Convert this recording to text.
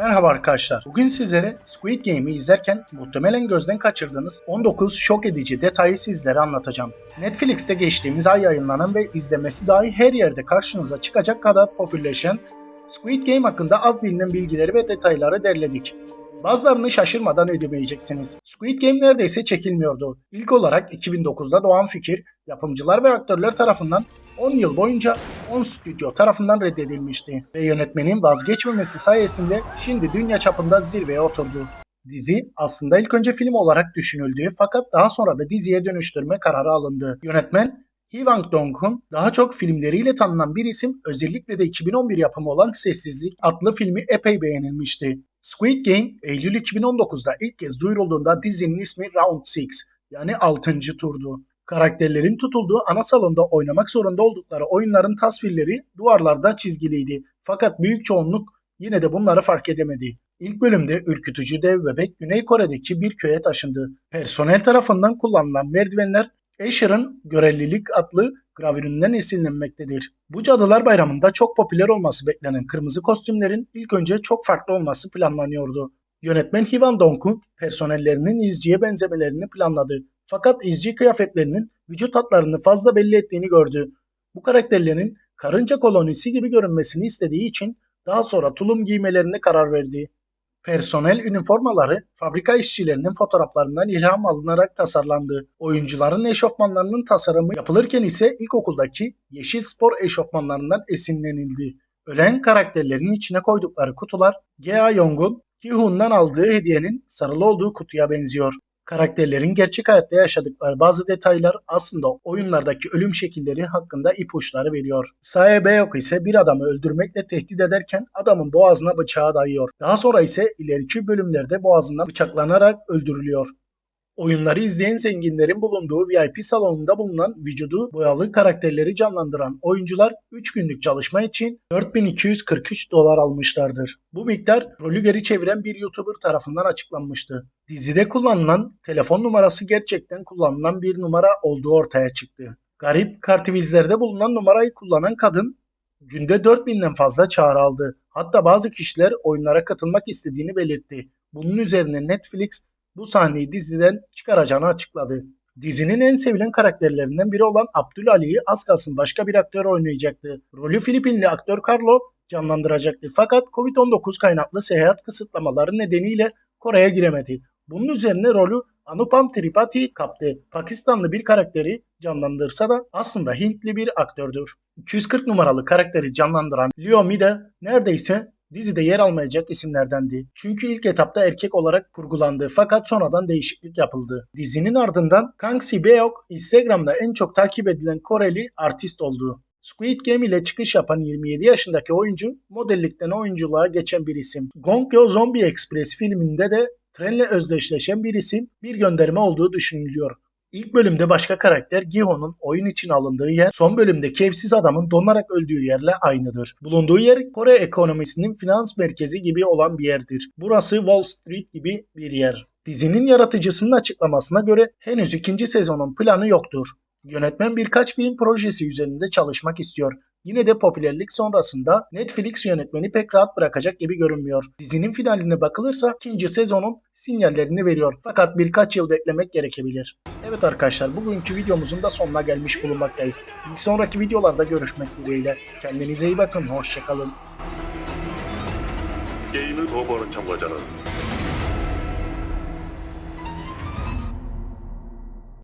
Merhaba arkadaşlar. Bugün sizlere Squid Game'i izlerken muhtemelen gözden kaçırdığınız 19 şok edici detayı sizlere anlatacağım. Netflix'te geçtiğimiz ay yayınlanan ve izlemesi dahi her yerde karşınıza çıkacak kadar popülerleşen Squid Game hakkında az bilinen bilgileri ve detayları derledik. Bazılarını şaşırmadan edemeyeceksiniz. Squid Game neredeyse çekilmiyordu. İlk olarak 2009'da doğan fikir, yapımcılar ve aktörler tarafından 10 yıl boyunca 10 stüdyo tarafından reddedilmişti ve yönetmenin vazgeçmemesi sayesinde şimdi dünya çapında zirveye oturdu. Dizi aslında ilk önce film olarak düşünüldü fakat daha sonra da diziye dönüştürme kararı alındı. Yönetmen Hee Wang-dong'un daha çok filmleriyle tanınan bir isim özellikle de 2011 yapımı olan Sessizlik adlı filmi epey beğenilmişti. Squid Game Eylül 2019'da ilk kez duyurulduğunda dizinin ismi Round 6 yani 6. turdu. Karakterlerin tutulduğu ana salonda oynamak zorunda oldukları oyunların tasvirleri duvarlarda çizgiliydi. Fakat büyük çoğunluk yine de bunları fark edemedi. İlk bölümde ürkütücü dev bebek Güney Kore'deki bir köye taşındı. Personel tarafından kullanılan merdivenler Asher'ın Görelilik adlı gravüründen esinlenmektedir. Bu Cadılar Bayramı'nda çok popüler olması beklenen kırmızı kostümlerin ilk önce çok farklı olması planlanıyordu. Yönetmen Hivan Dong'un personellerinin izciye benzemelerini planladı. Fakat izci kıyafetlerinin vücut hatlarını fazla belli ettiğini gördü. Bu karakterlerin karınca kolonisi gibi görünmesini istediği için daha sonra tulum giymelerine karar verdi. Personel üniformaları fabrika işçilerinin fotoğraflarından ilham alınarak tasarlandı. Oyuncuların eşofmanlarının tasarımı yapılırken ise ilkokuldaki yeşil spor eşofmanlarından esinlenildi. Ölen karakterlerin içine koydukları kutular Gea Yong'un Ki-hoon'dan aldığı hediyenin sarılı olduğu kutuya benziyor. Karakterlerin gerçek hayatta yaşadıkları bazı detaylar aslında oyunlardaki ölüm şekilleri hakkında ipuçları veriyor. Sae Beok ise bir adamı öldürmekle tehdit ederken adamın boğazına bıçağı dayıyor. Daha sonra ise ileriki bölümlerde boğazından bıçaklanarak öldürülüyor. Oyunları izleyen zenginlerin bulunduğu VIP salonunda bulunan vücudu boyalı karakterleri canlandıran oyuncular 3 günlük çalışma için 4243 dolar almışlardır. Bu miktar rolü geri çeviren bir YouTuber tarafından açıklanmıştı. Dizide kullanılan telefon numarası gerçekten kullanılan bir numara olduğu ortaya çıktı. Garip kartvizlerde bulunan numarayı kullanan kadın günde 4000'den fazla çağrı aldı. Hatta bazı kişiler oyunlara katılmak istediğini belirtti. Bunun üzerine Netflix bu sahneyi diziden çıkaracağını açıkladı. Dizinin en sevilen karakterlerinden biri olan Abdül Ali'yi az kalsın başka bir aktör oynayacaktı. Rolü Filipinli aktör Carlo canlandıracaktı fakat Covid-19 kaynaklı seyahat kısıtlamaları nedeniyle Kore'ye giremedi. Bunun üzerine rolü Anupam Tripathi kaptı. Pakistanlı bir karakteri canlandırsa da aslında Hintli bir aktördür. 240 numaralı karakteri canlandıran Leo Mida neredeyse dizide yer almayacak isimlerdendi. Çünkü ilk etapta erkek olarak kurgulandı fakat sonradan değişiklik yapıldı. Dizinin ardından Kang Si-beok Instagram'da en çok takip edilen Koreli artist oldu. Squid Game ile çıkış yapan 27 yaşındaki oyuncu modellikten oyunculuğa geçen bir isim. Gongyo Zombie Express filminde de trenle özdeşleşen bir isim bir gönderme olduğu düşünülüyor. İlk bölümde başka karakter Giho'nun oyun için alındığı yer, son bölümdeki evsiz adamın donarak öldüğü yerle aynıdır. Bulunduğu yer Kore ekonomisinin finans merkezi gibi olan bir yerdir. Burası Wall Street gibi bir yer. Dizinin yaratıcısının açıklamasına göre henüz ikinci sezonun planı yoktur. Yönetmen birkaç film projesi üzerinde çalışmak istiyor. Yine de popülerlik sonrasında Netflix yönetmeni pek rahat bırakacak gibi görünmüyor. Dizinin finaline bakılırsa ikinci sezonun sinyallerini veriyor. Fakat birkaç yıl beklemek gerekebilir. Evet arkadaşlar bugünkü videomuzun da sonuna gelmiş bulunmaktayız. Bir sonraki videolarda görüşmek dileğiyle. Kendinize iyi bakın. Hoşçakalın. 게임을 거부하는 참가자는